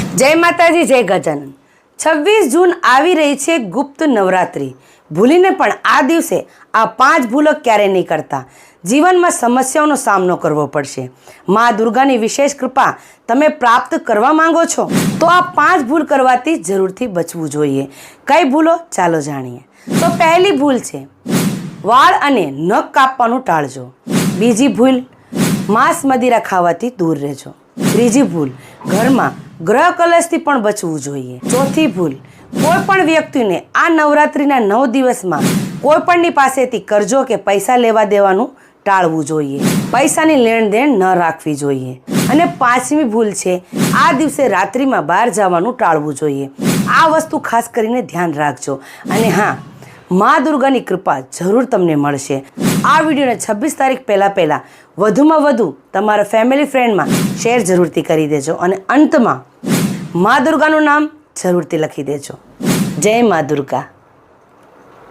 જય માતાજી, જય ગજાનન. છવ્વીસ જૂન આવી રહી છે ગુપ્ત નવરાત્રિ. ભૂલીને પણ આ દિવસે આ પાંચ ભૂલો ક્યારેય નહીં કરતા. જીવનમાં સમસ્યાઓનો સામનો કરવો પડશે. મા દુર્ગાની વિશેષ કૃપા તમે પ્રાપ્ત કરવા માંગો છો, તો આ પાંચ ભૂલ કરવાથી જરૂરથી બચવું જોઈએ. કઈ ભૂલો? ચાલો જાણીએ. તો પહેલી ભૂલ છે, વાળ અને નખ કાપવાનું ટાળજો. બીજી ભૂલ, માંસ મદિરા ખાવાથી દૂર રહેજો. ત્રીજી ભૂલ, ઘરમાં ગ્રહ કલશથી પણ બચવું જોઈએ. ચોથી ભૂલ કોઈ પણ વ્યક્તિને આ નવરાત્રિના નવ દિવસમાં કોઈ પણની પાસેથી કરજો કે પૈસા લેવા દેવાનું ટાળવું જોઈએ. પૈસાની લેણ દેણ ન રાખવી જોઈએ. અને પાંચમી ભૂલ છે, આ દિવસે રાત્રિમાં બહાર જવાનું ટાળવું જોઈએ. આ વસ્તુ ખાસ કરીને ધ્યાન રાખજો. અને હા, મા દુર્ગાની કૃપા જરૂર તમને મળશે. આ વિડીયોને છવ્વીસ તારીખ પહેલાં પહેલાં વધુમાં વધુ તમારા ફેમિલી ફ્રેન્ડમાં શેર જરૂરથી કરી દેજો અને અંતમાં મા દુર્ગાનું નામ જરૂરથી લખી દેજો. જય મા દુર્ગા.